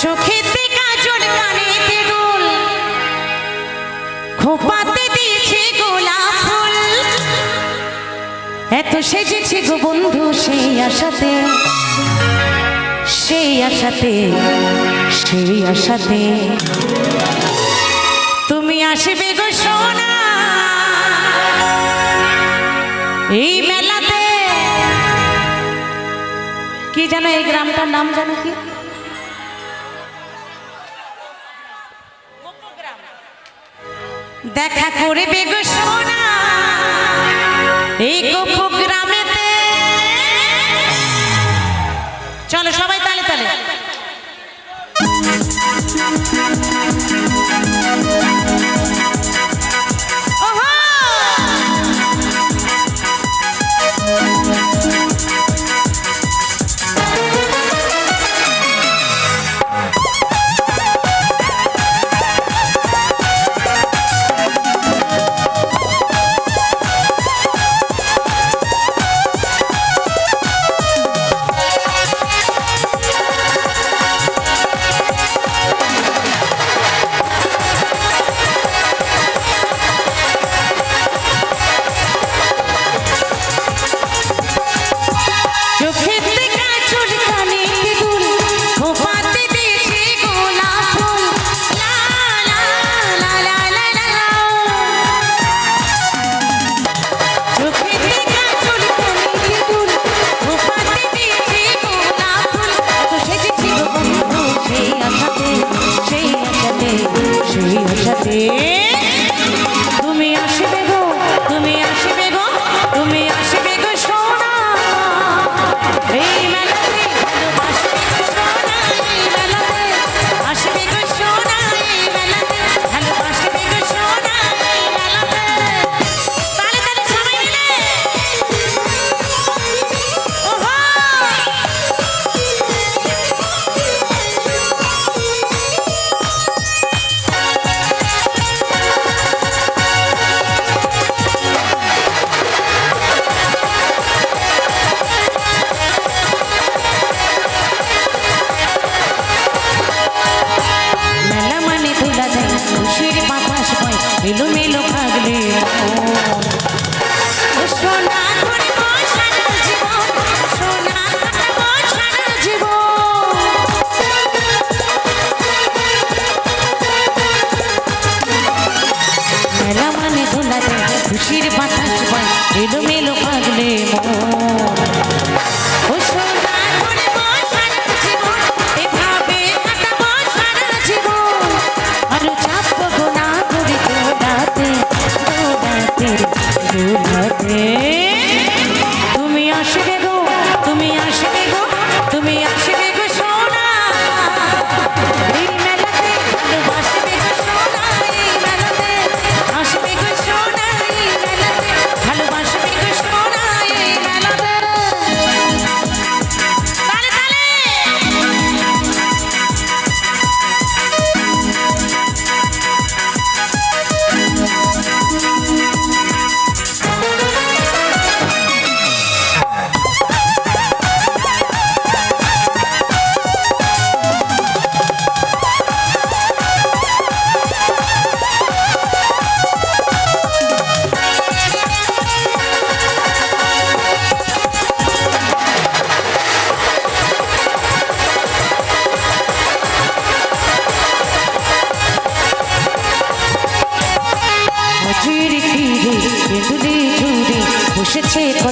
সুখেতে কাজল কানেতে দুল খোপাতে দিয়েছে গোলা ফুল। এত সেজেছে গো বন্ধু সেই আশাতে সেই আশাতে সেই আশাতে। তুমি আসবে গো সোনা, এই মেলাতে। কি জানো এই গ্রামটার নাম জানো কি? দেখা করে বেগো সোনা। এই গোপ গ্রামেতে চলো সবাই তালে তালে। এলোমেলো থাকবে সোনা ধরে মানে খুশির বাতাস পায় এলোমেলো পাগলে মন